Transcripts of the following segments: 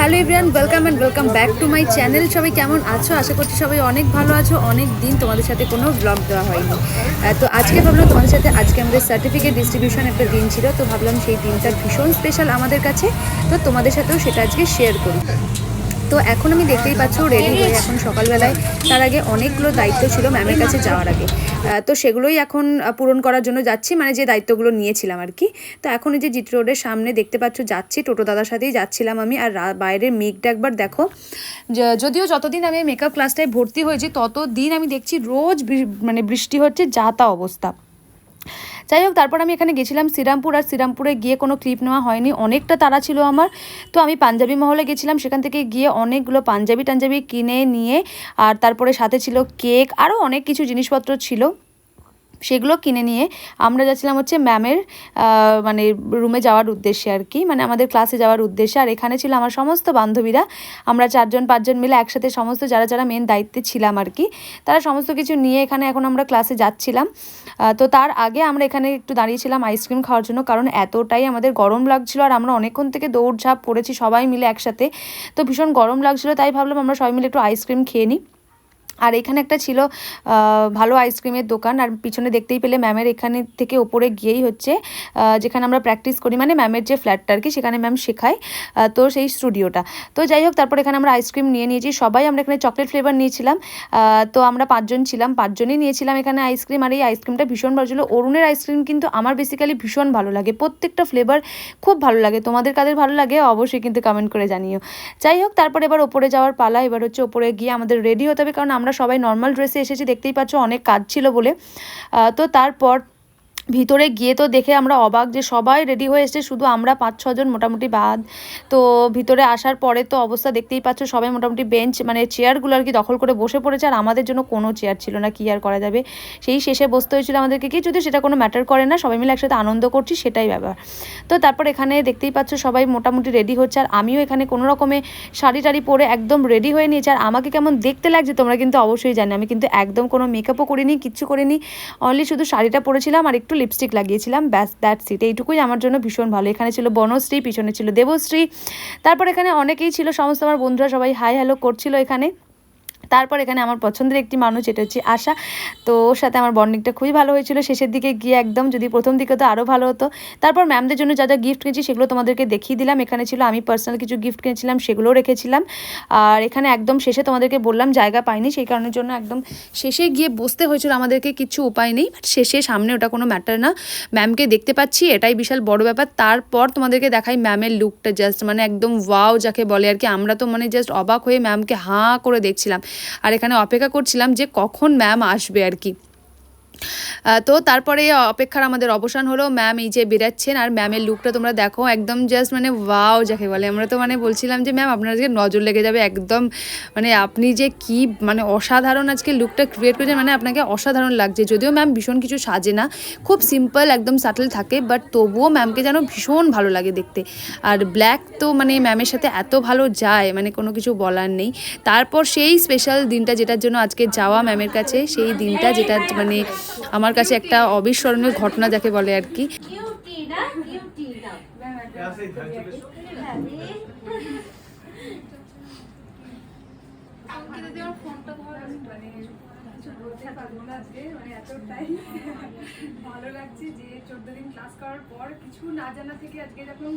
Hello everyone welcome and welcome back to my channel. সবাই কেমন আছো? আশা করছি সবাই অনেক ভালো আছো। অনেক দিন তোমাদের সাথে কোনো ব্লগ দেওয়া হয়নি। তো আজকে ভাবলাম তোমাদের সাথে, আজকে আমাদের সার্টিফিকেট ডিস্ট্রিবিউশন একটা দিন ছিল, তো ভাবলাম সেই দিনটা ভীষণ স্পেশাল আমাদের কাছে। তো তোমাদের সাথেও সেটা আজকে শেয়ার করি। তো এখন আমি দেখতেই পাচ্ছ রেডি হয়ে এখন সকালবেলায়। তার আগে অনেকগুলো দায়িত্ব ছিল ম্যামের কাছে যাওয়ার আগে। তো সেগুলোই এখন পূরণ করার জন্য যাচ্ছি মানে যে দায়িত্বগুলো নিয়েছিলাম আর কি। তো এখন এই যে জিটি রোডের সামনে দেখতে পাচ্ছ, যাচ্ছি, টোটো দাদার সাথেই যাচ্ছিলাম আমি। আর বাইরের মেঘটা একবার দেখো। যদিও যতদিন আমি মেকআপ ক্লাসটায় ভর্তি হয়েছি, ততদিন আমি দেখছি রোজ মানে বৃষ্টি হচ্ছে, যা তা অবস্থা। যাই হোক, তারপর আমি এখানে গেছিলাম শ্রীরামপুর, আর শ্রীরামপুরে গিয়ে কোনো ক্লিপ নেওয়া হয়নি। অনেকটা তারা ছিল আমার। তো আমি পাঞ্জাবি মহলে গেছিলাম, সেখান থেকে গিয়ে অনেকগুলো পাঞ্জাবি টাঞ্জাবি কিনে নিয়ে, আর তারপরে সাথে ছিল কেক আরও অনেক কিছু জিনিসপত্র ছিল। সেগুলো কিনে নিয়ে আমরা যাচ্ছিলাম হচ্ছে ম্যামের মানে রুমে যাওয়ার উদ্দেশ্যে আর কি। মানে আমাদের ক্লাসে যাওয়ার উদ্দেশ্যে। আর এখানে ছিল আমার সমস্ত বান্ধবীরা। আমরা চারজন, পাঁচজন মিলে একসাথে সমস্ত যারা যারা মেন দায়িত্বে ছিলাম আর কি, তারা সমস্ত কিছু নিয়ে এখানে এখন আমরা ক্লাসে যাচ্ছিলাম। তো তার আগে আমরা এখানে একটু দাঁড়িয়েছিলাম আইসক্রিম খাওয়ার জন্য, কারণ এতটাই আমাদের গরম লাগছিল আর আমরা অনেকক্ষণ থেকে দৌড়ঝাঁপ করেছি সবাই মিলে একসাথে। তো ভীষণ গরম লাগছিল, তাই ভাবলাম আমরা সবাই মিলে একটু আইসক্রিম খেয়ে নিই। আর এখানে একটা ছিল ভালো আইসক্রিমের দোকান। আর পিছনে দেখতেই পেলে ম্যামের এখানে থেকে ওপরে গিয়েই হচ্ছে যেখানে আমরা প্র্যাকটিস করি। মানে ম্যামের যে ফ্ল্যাটটা আর কি সেখানে ম্যাম শেখায় তো সেই স্টুডিওটা তো যাই হোক, তারপর এখানে আমরা আইসক্রিম নিয়ে নিয়েছি। সবাই আমরা এখানে চকলেট ফ্লেভার নিয়েছিলাম তো আমরা পাঁচজন ছিলাম, পাঁচজনই নিয়েছিলাম এখানে আইসক্রিম আর এই আইসক্রিমটা ভীষণ ভালো ছিল। অরুণের আইসক্রিম কিন্তু আমার বেসিক্যালি ভীষণ ভালো লাগে। প্রত্যেকটা ফ্লেভার খুব ভালো লাগে। তোমাদের কাদের ভালো লাগে, অবশ্যই কিন্তু কমেন্ট করে জানিও। যাই হোক, তারপর এবার ওপরে যাওয়ার পালা। এবার হচ্ছে ওপরে গিয়ে আমাদের রেডি হতে হবে। কারণ আমরা সবাই নর্মাল ড্রেসে এসেছি দেখতেই পাচ্ছ অনেক কাজ ছিল বলে। তো তারপর ভিতরে গিয়ে তো দেখে আমরা অবাক যে সবাই রেডি হয়ে এসেছে, শুধু আমরা পাঁচ ছজন মোটামুটি বাদ। তো ভিতরে আসার পরে তো অবস্থা দেখতেই পাচ্ছ, সবাই মোটামুটি বেঞ্চ মানে চেয়ারগুলো আর কি দখল করে বসে পড়েছে, আর আমাদের জন্য কোনো চেয়ার ছিল না, কি আর করা যাবে? সেই শেষে বসতে হয়েছিল আমাদেরকে কি যদি সেটা কোনো ম্যাটার করে না, সবাই মিলে একসাথে আনন্দ করছি, সেটাই ব্যাপার। তো তারপর এখানে দেখতেই পাচ্ছ, সবাই মোটামুটি রেডি হচ্ছে, আর আমিও এখানে কোনো রকমে শাড়ি টাড়ি পরে একদম রেডি হয়ে নিয়েছি, আর আমাকে কেমন দেখতে লাগছে তোমরা কিন্তু অবশ্যই জানো, আমি কিন্তু একদম কোনো মেকআপও করিনি, কিচ্ছু করিনি অনলি শুধু শাড়িটা পরেছিলাম, আর একটু লিপস্টিক লাগিয়েছিলাম, ব্যাস দ্যাট সিট এইটুকুই আমার জন্য ভীষণ ভালো। এখানে ছিল বনশ্রী, পিছনে ছিল দেবশ্রী। তারপর এখানে অনেকেই ছিল, সমস্ত আমার বন্ধুরা সবাই হাই হ্যালো করছিল এখানে। তারপর এখানে আমার পছন্দের একটি মানুষ, এটা হচ্ছে আশা। তো ওর সাথে আমার বন্ডিংটা খুবই ভালো হয়েছিল। শেষের দিকে গিয়ে একদম যদি প্রথম দিকে তো আরও ভালো হতো। তারপর ম্যামদের জন্য যা যা গিফট কিনেছি সেগুলো তোমাদেরকে দেখিয়ে দিলাম। এখানে ছিল আমি পার্সোনাল কিছু গিফট কিনেছিলাম, সেগুলোও রেখেছিলাম। আর এখানে একদম শেষে তোমাদেরকে বললাম, জায়গা পাইনি, সেই কারণের জন্য একদম শেষে গিয়ে বসতে হয়েছিল আমাদেরকে, কিছু উপায় নেই। বাট শেষে সামনে ওটা কোনো ম্যাটার না। ম্যামকে দেখতে পাচ্ছি, এটাই বিশাল বড় ব্যাপার। তারপর তোমাদেরকে দেখাই ম্যামের লুকটা জাস্ট মানে একদম ওয়াও যাকে বলে আর কি। আমরা তো মানে জাস্ট অবাক হয়ে ম্যামকে হাঁ করে দেখছিলাম। আর এখানে অপেক্ষা করছিলাম যে কখন ম্যাম আসবে আর কি। তো তারপরে অপেক্ষার আমাদের অবসান হলো। ম্যাম এই যে বেরাচ্ছেন আর ম্যামের লুকটা তোমরা দেখো, একদম জাস্ট মানে ওয়াও যাকে বলে। আমরা তো মানে বলছিলাম যে ম্যাম আপনার আজকে নজর লেগে যাবে একদম মানে আপনি যে কি মানে অসাধারণ আজকে লুকটা ক্রিয়েট করেছেন মানে আপনাকে অসাধারণ লাগছে। যদিও ম্যাম ভীষণ কিছু সাজে না, খুব সিম্পল একদম সাটল থাকে বাট তবুও ম্যামকে যেন ভীষণ ভালো লাগে দেখতে। আর ব্ল্যাক তো মানে ম্যামের সাথে এত ভালো যায় মানে কোনো কিছু বলার নেই। তারপর সেই স্পেশাল দিনটা যেটার জন্য আজকে যাওয়া ম্যামের কাছে, সেই দিনটা যেটা মানে আমার কাছে একটা অবিস্মরণীয় ঘটনা যাকে বলে আর কি। ভালো লাগছে যে চোদ্দ দিন ক্লাস করার পর কিছু না জানা থেকে আজকে যখন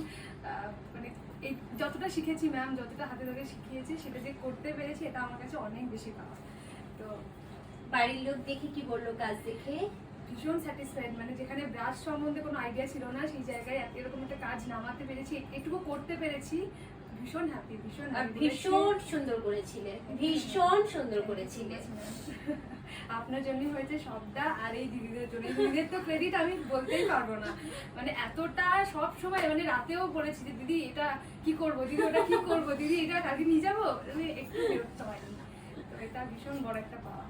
মানে এই যতটা শিখেছি ম্যাম যতটা হাতে ধরে শিখিয়েছে সেটা যে করতে পেরেছি এটা আমার কাছে অনেক বেশি পাওয়া তো বাড়ির লোক দেখে কি বলল কাজ দেখে? ভীষণ স্যাটিসফাইড মানে যেখানে ব্রাশ সম্বন্ধে কোনো আইডিয়া ছিল না সেই জায়গায় এরকম একটা কাজ নামাতে পেরেছি এটুকু করতে পেরেছি। ভীষণ হ্যাপি ভীষণ ভীষণ সুন্দর করেছিলে ভীষণ সুন্দর করেছিলে। আপনার জন্য হয়েছে সবটা আর এই দিদিদের জন্য দিদিদের তো ক্রেডিট আমি বলতেই পারব না। মানে এতটা সব সময় মানে রাতেও বলেছি যে দিদি এটা কি করব? দিদি ওটা কি করব? দিদি এটা কালকে নিয়ে যাব? মানে একটু বিরক্ত হয়নি। তো এটা ভীষণ বড় একটা পাওয়া।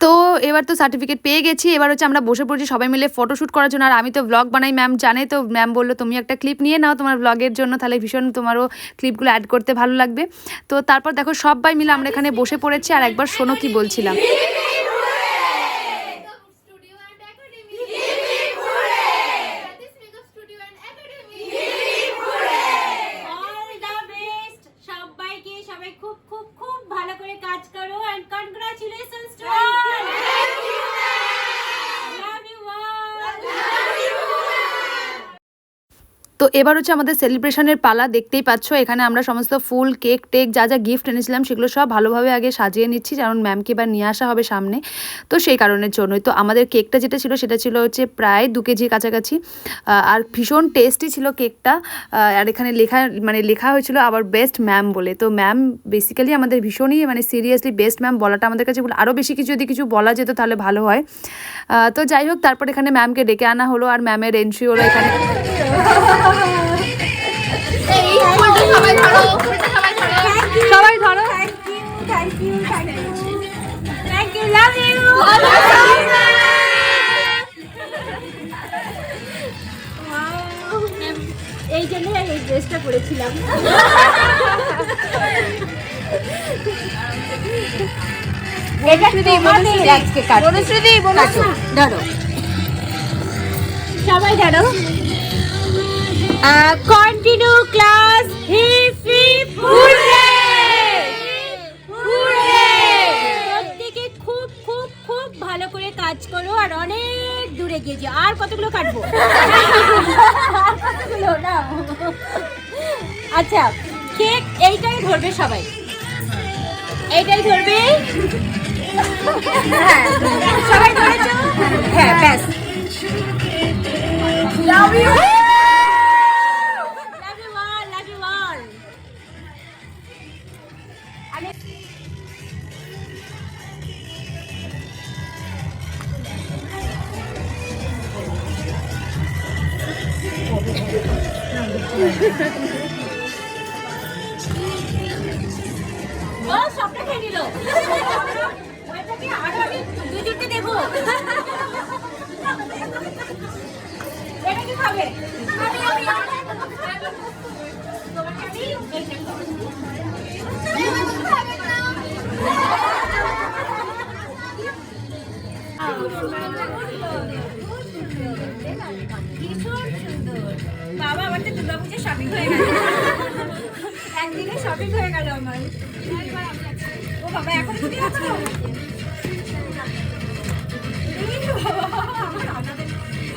তো এবার তো সার্টিফিকেট পেয়ে গেছি, এবার হচ্ছে আমরা বসে পড়েছি সবাই মিলে ফটোশ্যুট করার জন্য। আর আমি তো ব্লগ বানাই ম্যাম জানে তো ম্যাম বলল, তুমি একটা ক্লিপ নিয়ে নাও তোমার ব্লগের জন্য, তাহলে ভীষণ তোমারও ক্লিপগুলো অ্যাড করতে ভালো লাগবে। তো তারপর দেখো সবাই মিলে আমরা এখানে বসে পড়েছি, আর একবার শোনো কি বলছিলাম? তো এবার হচ্ছে আমাদের সেলিব্রেশনের পালা দেখতেই পাচ্ছ। এখানে আমরা সমস্ত ফুল, কেক, টেক যা যা গিফট এনেছিলাম সেগুলো সব ভালোভাবে আগে সাজিয়ে নিচ্ছি কারণ ম্যামকে এবার নিয়ে আসা হবে সামনে। তো সেই কারণের জন্যই। তো আমাদের কেকটা যেটা ছিল সেটা ছিল হচ্ছে প্রায় দু কেজির কাছাকাছি। আর ভীষণ টেস্টি ছিল কেকটা। আর এখানে লেখা মানে লেখা হয়েছিল আবার বেস্ট ম্যাম বলে। তো ম্যাম বেসিক্যালি আমাদের ভীষণই মানে সিরিয়াসলি বেস্ট ম্যাম বলাটা আমাদের কাছে আরও বেশি কিছু যদি কিছু বলা যেত তাহলে ভালো হয়। তো যাই হোক, তারপর এখানে ম্যামকে ডেকে আনা হলো। আর ম্যামের এন্ট্রি হলো এখানে। সবাই ধরো। এই জন্য এই ড্রেসটা পরেছিলাম। ধরো। সবাই ধরো। Continue class hip hip hurray hurray খুব খুব খুব ভালো করে কাজ করো আর অনেক দূরে গিয়ে যাও। আর কতগুলো কাটবো? কতগুলো না? আচ্ছা কেক এইটাই ধরবে সবাই। এইটাই ধরবে? হ্যাঁ ও বাবা এখন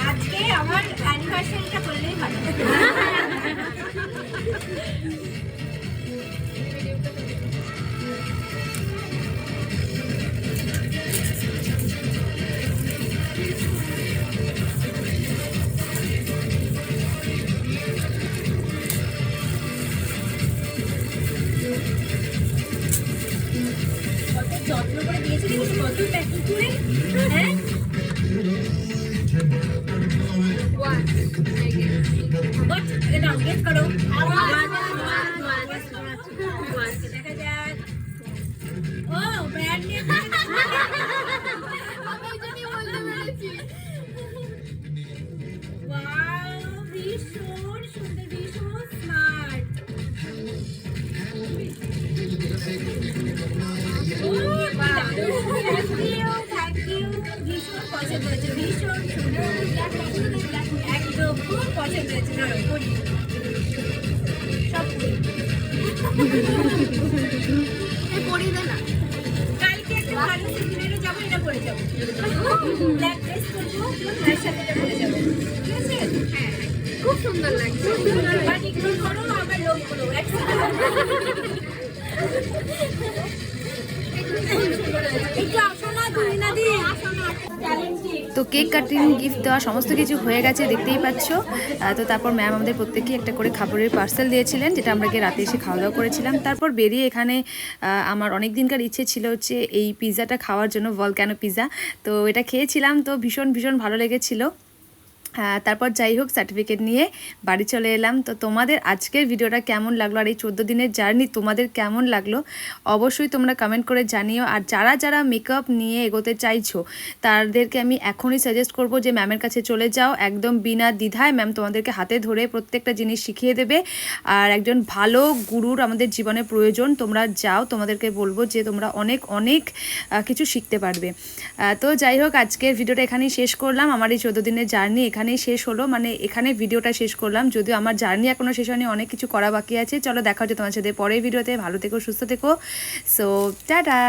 আজকে আমার অ্যানিভার্সারিটা করলেই ভালো ভীষণ পছন্দ হয়েছে, ভীষণ সুন্দর। একদম খুব পছন্দ হয়েছে ধরো, পরি। সব পরি। কালকে একটা ভালো সেমিনারে যাব, এটা পরে যাব। Black dress পরবো, তার সাথে এটা পরে যাব। ঠিক আছে? হ্যাঁ। খুব সুন্দর লাগছে বাট ইগনোর করো আমার লোক করো একটু আসো না তুমি না দি আসো না তো কেক কাটিং গিফট দেওয়া, সমস্ত কিছু হয়ে গেছে, দেখতেই পাচ্ছ। তো তারপর ম্যাম আমাদের প্রত্যেকেই একটা করে খাবারের পার্সেল দিয়েছিলেন, যেটা আমরা গিয়ে রাতে এসে খাওয়া দাওয়া করেছিলাম। তারপর বেরিয়ে এখানে আমার অনেক দিনকার ইচ্ছে ছিল হচ্ছে এই পিৎজাটা খাওয়ার জন্য ভলক্যানো পিৎজা তো এটা খেয়েছিলাম, তো ভীষণ ভীষণ ভালো লেগেছিলো। তারপর যাই হোক সার্টিফিকেট নিয়ে বাড়ি চলে এলাম। তো তোমাদের আজকের ভিডিওটা কেমন লাগল আর এই চোদ্দ দিনের জার্নি তোমাদের কেমন লাগল? অবশ্যই তোমরা কমেন্ট করে জানিও। আর যারা যারা মেকআপ নিয়ে এগোতে চাইছো, তাদেরকে আমি এখনই সাজেস্ট করব যে ম্যামের কাছে চলে যাও। একদম বিনা দ্বিধায় ম্যাম তোমাদেরকে হাতে ধরে প্রত্যেকটা জিনিস শিখিয়ে দেবে। আর একজন ভালো গুরুর আমাদের জীবনে প্রয়োজন। তোমরা যাও, তোমাদেরকে বলব যে তোমরা অনেক অনেক কিছু শিখতে পারবে। তো যাই হোক, আজকের ভিডিওটা এখানেই শেষ করলাম। আমার এই চোদ্দ দিনের জার্নি এখানেই শেষ হলো। মানে এখানে ভিডিওটা শেষ করলাম। যদিও আমার জার্নি এখনও শেষ হয়নি, অনেক কিছু করা বাকি আছে। চলো দেখা হচ্ছে তোমার সাথে পরের ভিডিওতে। ভালো থেকো, সুস্থ থেকো। So tata!